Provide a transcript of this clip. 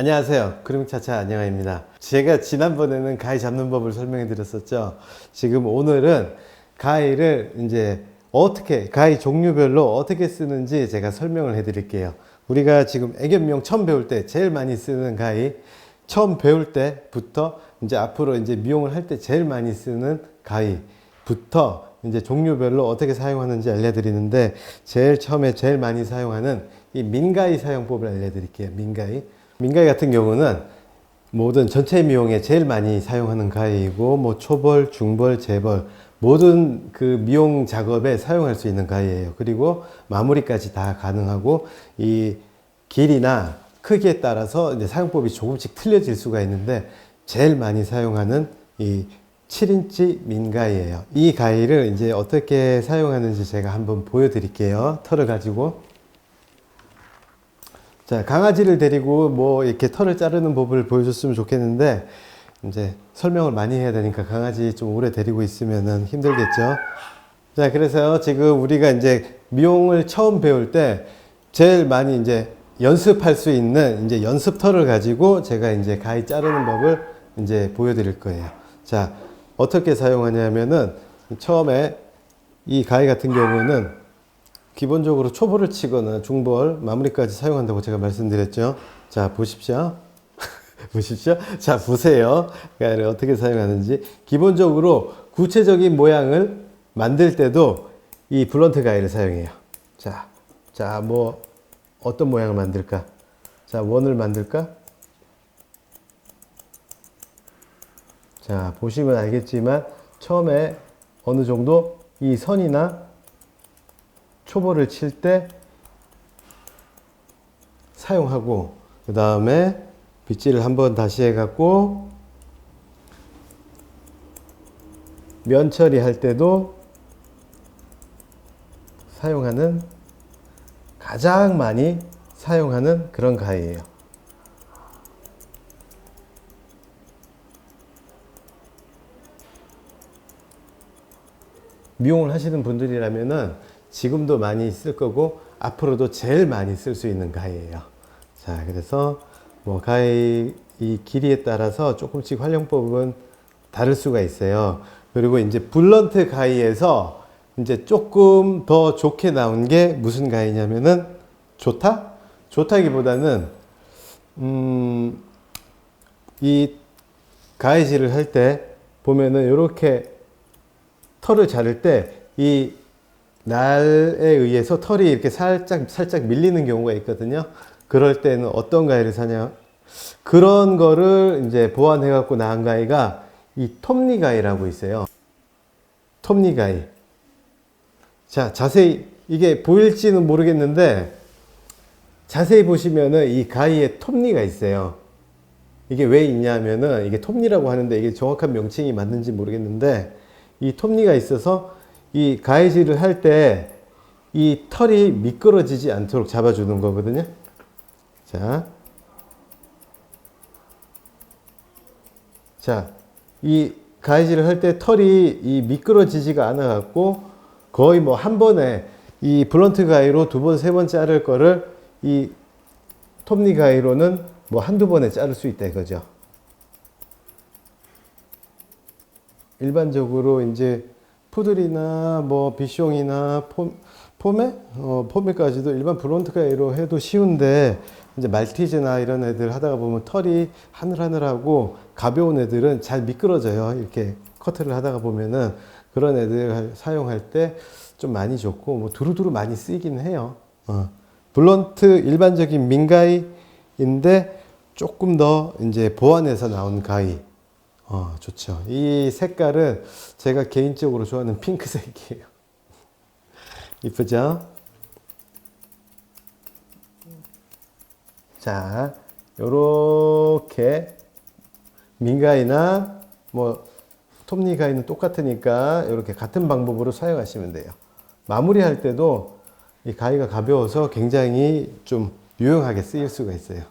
안녕하세요. 그림차차 안녕하입니다. 제가 지난번에는 가위 잡는 법을 설명해 드렸었죠. 지금 오늘은 가위를 이제 어떻게, 가위 종류별로 어떻게 쓰는지 제가 설명을 해 드릴게요. 우리가 지금 애견미용 처음 배울 때 제일 많이 쓰는 가위, 처음 배울 때부터 이제 앞으로 이제 미용을 할 때 제일 많이 쓰는 가위부터 이제 종류별로 어떻게 사용하는지 알려드리는데 제일 처음에 제일 많이 사용하는 이 민가위 사용법을 알려드릴게요. 민가위. 민가위 같은 경우는 모든 전체 미용에 제일 많이 사용하는 가위이고 뭐 초벌, 중벌, 재벌 모든 그 미용 작업에 사용할 수 있는 가위예요. 그리고 마무리까지 다 가능하고 이 길이나 크기에 따라서 이제 사용법이 조금씩 틀려질 수가 있는데 제일 많이 사용하는 이 7인치 민가위예요. 이 가위를 이제 어떻게 사용하는지 제가 한번 보여드릴게요. 털을 가지고. 자, 강아지를 데리고 뭐 이렇게 털을 자르는 법을 보여줬으면 좋겠는데, 이제 설명을 많이 해야 되니까 강아지 좀 오래 데리고 있으면은 힘들겠죠. 자, 그래서 지금 우리가 이제 미용을 처음 배울 때 제일 많이 이제 연습할 수 있는 이제 연습 털을 가지고 제가 이제 가위 자르는 법을 이제 보여드릴 거예요. 자, 어떻게 사용하냐면은 처음에 이 가위 같은 경우는 기본적으로 초벌을 치거나 중벌, 마무리까지 사용한다고 제가 말씀드렸죠. 자, 보십시오. 보십시오. 자, 보세요. 가위를 어떻게 사용하는지. 기본적으로 구체적인 모양을 만들 때도 이 블런트 가위를 사용해요. 자, 자, 뭐, 어떤 모양을 만들까? 자, 원을 만들까? 자, 보시면 알겠지만, 처음에 어느 정도 이 선이나 초벌을 칠 때 사용하고, 그 다음에 빗질을 한번 다시 해갖고, 면 처리할 때도 사용하는 가장 많이 사용하는 그런 가위예요. 미용을 하시는 분들이라면은 지금도 많이 쓸 거고 앞으로도 제일 많이 쓸 수 있는 가위예요. 자, 그래서 뭐 가위 이 길이에 따라서 조금씩 활용법은 다를 수가 있어요. 그리고 이제 블런트 가위에서 이제 조금 더 좋게 나온 게 무슨 가위냐면은 좋다? 좋다기보다는 음, 이 가위질을 할 때 보면은 이렇게 털을 자를 때 이 날에 의해서 털이 이렇게 살짝 살짝 밀리는 경우가 있거든요. 그럴 때는 어떤 가위를 사냐? 그런 거를 이제 보완해 갖고 나온 가위가 이 톱니 가위라고 있어요. 톱니 가위. 자, 자세히 이게 보일지는 모르겠는데 자세히 보시면은 이 가위에 톱니가 있어요. 이게 왜 있냐면은 이게 톱니라고 하는데 이게 정확한 명칭이 맞는지 모르겠는데 이 톱니가 있어서 이 가위질을 할 때 이 털이 미끄러지지 않도록 잡아주는 거거든요. 자. 자, 이 가위질을 할 때 털이 이 미끄러지지가 않아 갖고 거의 뭐 한 번에 이 블런트 가위로 두 번, 세 번 자를 거를 이 톱니 가위로는 뭐 한두 번에 자를 수 있다 이거죠. 일반적으로 이제 푸들이나 뭐 비숑이나 폼, 포메? 어, 포메까지도 일반 블론트 가위로 해도 쉬운데 이제 말티즈나 이런 애들 하다가 보면 털이 하늘하늘하고 가벼운 애들은 잘 미끄러져요. 이렇게 커트를 하다가 보면은 그런 애들 사용할 때 좀 많이 좋고 뭐 두루두루 많이 쓰이긴 해요. 어. 블론트 일반적인 민가위인데 조금 더 이제 보완해서 나온 가위. 어, 좋죠. 이 색깔은 제가 개인적으로 좋아하는 핑크색이에요. 이쁘죠? 자, 요렇게 민가이나 뭐 톱니가이는 똑같으니까 이렇게 같은 방법으로 사용하시면 돼요. 마무리할 때도 이 가위가 가벼워서 굉장히 좀 유용하게 쓰일 수가 있어요.